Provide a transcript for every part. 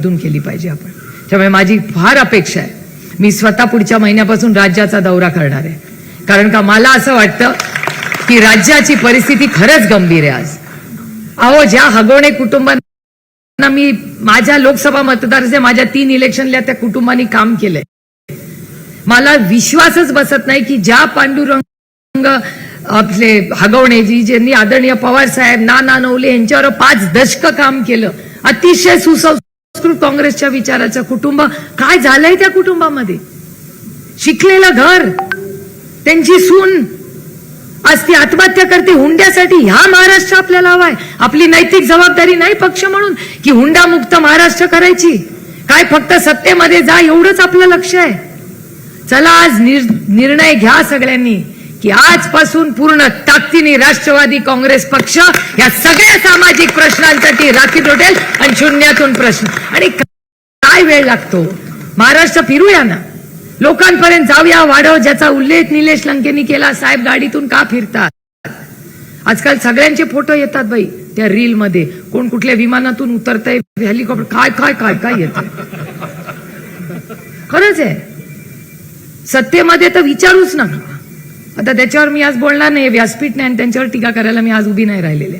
मधून केली पाहिजे आपण. त्यामुळे माझी फार अपेक्षा आहे. मी स्वतः पुढच्या महिन्यापासून राज्याचा दौरा करणार आहे. कारण का मला असं वाटतं की राज्याची परिस्थिती खरंच गंभीर आहे आज. अहो ज्या हगवणे कुटुंबांना मी माझ्या लोकसभा मतदार माझ्या तीन इलेक्शनला त्या कुटुंबांनी काम केलंय. मला विश्वासच बसत नाही की ज्या पांडुरंग आपले हगवणे जी ज्यांनी आदरणीय पवार साहेब नाना नवले यांच्यावर पाच दशक काम केलं. अतिशय सुसंस्कृत काँग्रेसच्या विचाराचं कुटुंब. काय झालंय त्या कुटुंबामध्ये? शिकलेलं घर त्यांची सून. आज ती आत्महत्या करते हुंड्यासाठी ह्या महाराष्ट्र आपल्याला हवाय. आपली नैतिक जबाबदारी नाही पक्ष म्हणून की हुंडा मुक्त महाराष्ट्र करायची. काय फक्त सत्तेमध्ये जा एवढंच आपलं लक्ष आहे. चला आज निर्णय घ्या सगळ्यांनी. की आजपासून पूर्ण ताकदीने राष्ट्रवादी काँग्रेस पक्ष या सगळ्या सामाजिक प्रश्नांसाठी राखी रोटेल आणि शून्यातून प्रश्न. आणि काय वेळ लागतो? महाराष्ट्र फिरूया ना. लोकांपर्यंत जाऊया. वाढव ज्याचा उल्लेख निलेश लंकेनी केला साहेब गाडीतून का फिरतात? आजकाल सगळ्यांचे फोटो येतात बाई त्या रील मध्ये कोण कुठल्या विमानातून उतरताय हेलिकॉप्टर काय काय काय काय येत? खरंच आहे. सत्तेमध्ये तर विचारूच नका. आता त्याच्यावर मी आज बोलणार नाही व्यासपीठ नाही आणि त्यांच्यावर टीका करायला मी आज उभी नाही राहिलेले.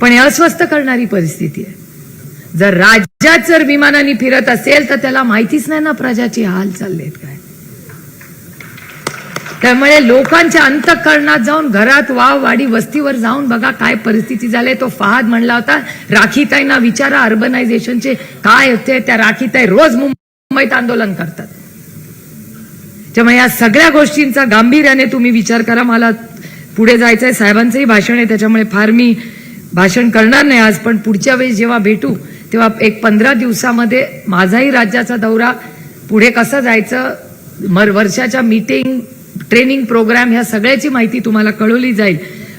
पण हे अस्वस्थ करणारी परिस्थिती आहे. जर राज्यात जर विमानाने फिरत असेल तर त्याला माहितीच नाही ना प्रजाचे हाल चालले काय. त्यामुळे लोकांच्या अंतकरणात जाऊन घरात वाव वाडी वस्तीवर जाऊन बघा काय परिस्थिती झाली. तो फहाद म्हणला होता राखीताईंना विचारा अर्बनायझेशनचे काय होते त्या राखीताई रोज मुंबईत आंदोलन करतात. त्यामुळे या सगळ्या गोष्टींचा गांभीर्याने तुम्ही विचार करा मला पुढे जायचंय. साहेबांचंही भाषण आहे त्याच्यामुळे फार मी भाषण करणार नाही आज पण पुढच्या वेळेस जेव्हा भेटू तेव्हा एक पंधरा दिवसामध्ये माझाही राज्याचा दौरा पुढे कसं जायचं मर वर्षाच्या मीटिंग ट्रेनिंग प्रोग्राम ह्या सगळ्याची माहिती तुम्हाला कळवली जाईल.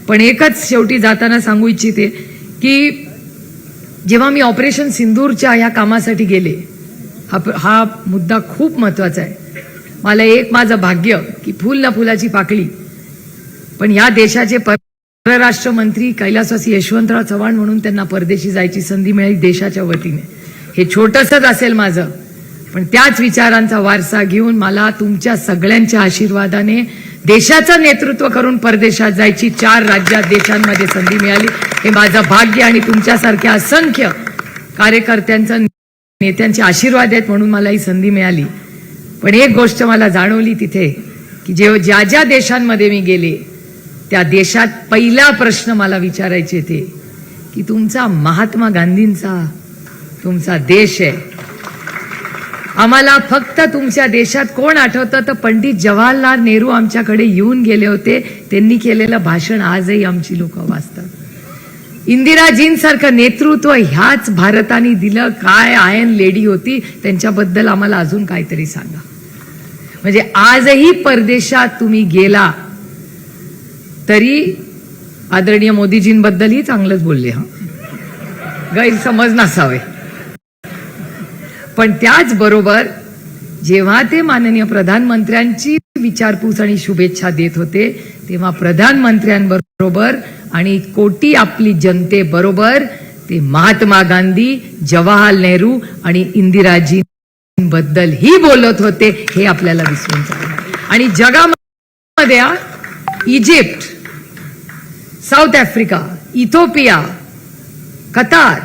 पण एकच शेवटी जाताना सांगू इच्छिते की जेव्हा मी ऑपरेशन सिंदूरच्या ह्या कामासाठी गेले हा हा मुद्दा खूप महत्त्वाचा आहे. मला एक माझं भाग्य की फुल ना फुलाची पाकळी. पण या देशाचे परराष्ट्र मंत्री कैलासवासी यशवंतराव चव्हाण म्हणून त्यांना परदेशी जायची संधी मिळाली देशाच्या वतीने. हे छोटसच असेल माझं. पण त्याच विचारांचा वारसा घेऊन मला तुमच्या सगळ्यांच्या आशीर्वादाने देशाचं नेतृत्व करून परदेशात जायची चार राज्यात देशांमध्ये संधी मिळाली. हे माझं भाग्य आणि तुमच्यासारख्या असंख्य कार्यकर्त्यांचं नेत्यांचे आशीर्वाद आहेत म्हणून मला ही संधी मिळाली. पण एक गोष्ट मला जाणवली तिथे की जेव्हा ज्या ज्या देशांमध्ये मी गेले त्या देशात पहिला प्रश्न मला विचारायचे ते की तुमचा महात्मा गांधींचा तुमचा देश आहे. आम्हाला फक्त तुमच्या देशात कोण आठवतं? तर पंडित जवाहरलाल नेहरू आमच्याकडे येऊन गेले होते. त्यांनी केलेलं भाषण आजही आमची लोक वाचतात. इंदिराजींसारखं नेतृत्व ह्याच भारताने दिलं. काय आयन लेडी होती त्यांच्याबद्दल आम्हाला अजून काहीतरी सांगा. म्हणजे आजही परदेशात तुम्ही गेला तरी आदरणीय मोदीजींबद्दलही चांगलंच बोलले हा. गैरसमज नसावे. पण त्याचबरोबर जेव्हा ते माननीय प्रधानमंत्र्यांची विचारपूस आणि शुभेच्छा देत होते तेव्हा प्रधानमंत्र्यांबरोबर आणि कोटी आपली जनतेबरोबर ते महात्मा गांधी जवाहरलाल नेहरू आणि इंदिराजी बद्दल ही बोलत होते हे आपल्याला विसरून चालणार आणि जगामध्ये Egypt south Africa Ethiopia Qatar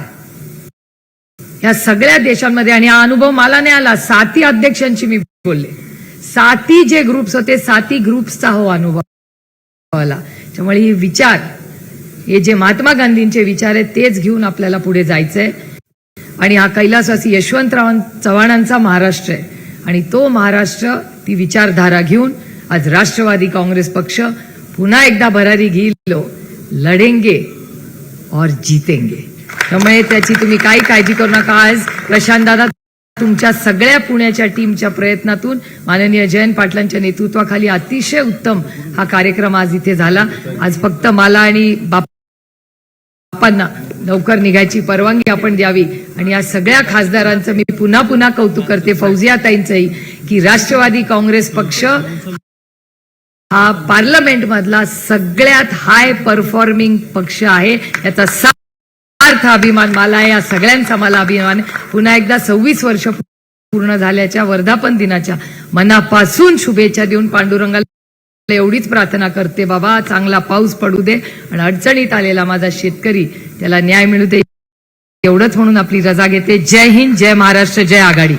या सगळ्या देशांमध्ये आणि हा अनुभव मला नाही आला साती अध्यक्षांशी मी बोलले. साती जे ग्रुप्स होते साती ग्रुप्सचा हो अनुभव आला. त्यामुळे हे विचार हे जे महात्मा गांधींचे विचार आहेत तेच घेऊन आपल्याला पुढे जायचंय. आणि हा कैलासवासी यशवंतराव चव्हाणांचा महाराष्ट्र आहे. आणि तो महाराष्ट्र ती विचारधारा घेऊन आज राष्ट्रवादी काँग्रेस पक्ष पुन्हा एकदा भरारी घेईल लढेंगे और जितेंगे. त्यामुळे त्याची तुम्ही काही काळजी करू नका. आज प्रशांत दादा तुमच्या सगळ्या पुण्याच्या टीमच्या प्रयत्नातून माननीय जयंत पाटलांच्या नेतृत्वाखाली अतिशय उत्तम हा कार्यक्रम आज इथे झाला. आज फक्त मला आणि बाप बाप्पांना लवकर निघायची परवानगी आपण द्यावी. आणि या सगळ्या खासदारांचं मी पुन्हा पुन्हा कौतुक करते फौजियाताईंचंही की राष्ट्रवादी काँग्रेस पक्ष हा पार्लमेंट मधला सगळ्यात हाय परफॉर्मिंग पक्ष आहे. याचा सार्थ अभिमान मला आहे. या सगळ्यांचा मला अभिमान. पुन्हा एकदा सव्वीस वर्ष पूर्ण झाल्याच्या वर्धापन दिनाच्या मनापासून शुभेच्छा देऊन पांडुरंगाला एवढीच प्रार्थना करते बाबा चांगला पाऊस पडू दे आणि अडचणीत आलेला माझा शेतकरी त्याला न्याय मिळू दे. एवढंच म्हणून आपली रजा घेते. जय हिंद जय महाराष्ट्र जय आघाडी.